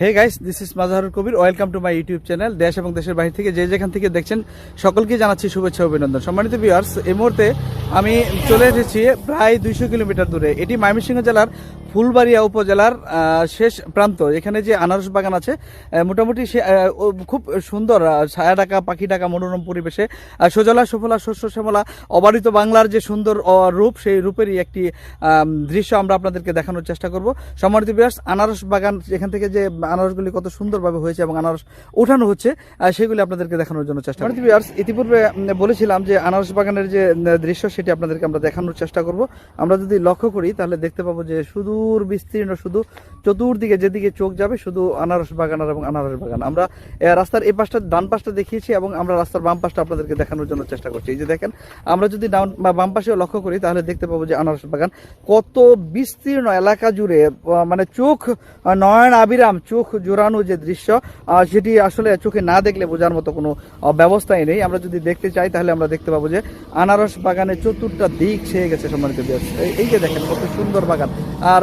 Hey guys this is Mazharul Kabir welcome to my YouTube channel দেশ এবং দেশের বাইরে থেকে। যে যেখান থেকে দেখছেন, সকলকে জানাচ্ছি শুভেচ্ছা, অভিনন্দন। সম্মানিত ভিউয়ার্স এই মুহূর্তে আমি চলে এসেছি প্রায় দুইশো কিলোমিটার দূরে। এটি ময়মনসিংহ জেলার ফুলবাড়িয়া উপজেলার শেষ প্রান্ত। এখানে যে আনারস বাগান আছে মোটামুটি সে খুব সুন্দর ছায়া ডাকা পাখি ডাকা মনোরম পরিবেশে। সুজলা, সুফলা, শস্য, শ্যামলা, অবারিত বাংলার যে সুন্দর রূপ, সেই রূপেরই একটি দৃশ্য আমরা আপনাদেরকে দেখানোর চেষ্টা করব। সম্মানিত বিয়াস আনারস বাগান, এখান থেকে যে আনারসগুলি কত সুন্দরভাবে হয়েছে এবং আনারস ওঠানো হচ্ছে সেগুলি আপনাদেরকে দেখানোর জন্য চেষ্টা বিয়ার্স ইতিপূর্বে বলেছিলাম যে আনারস বাগানের যে দৃশ্য, সেটি আপনাদেরকে আমরা দেখানোর চেষ্টা করব। আমরা যদি লক্ষ্য করি, তাহলে দেখতে পাবো যে সুদূর বিস্তীর্ণ, শুধু চতুর্দিকে যেদিকে চোখ যাবে, শুধু আনারস বাগান আর এবং আনারস বাগান। আমরা রাস্তার এই পাশটা, ডান পাশটা দেখিয়েছি এবং আমরা রাস্তার বাম পাশটা আপনাদেরকে দেখানোর জন্য চেষ্টা করছি। এই যে দেখেন, আমরা যদি ডাউন বা বাম পাশেও লক্ষ্য করি, তাহলে দেখতে পাবো যে আনারস বাগান কত বিস্তীর্ণ, এলাকা জুড়ে মানে চোখ নয়ন, আবিরাম, চোখ জোরানো যে দৃশ্য সেটি আসলে চোখে না দেখলে বোঝার মতো কোনো ব্যবস্থাই নেই আমরা যদি দেখতে চাই, তাহলে আমরা দেখতে পাবো যে আনারস বাগানে চতুর্থটা দিক ছেয়ে গেছে সম্মানিত। এই- যে দেখেন, কত সুন্দর বাগান আর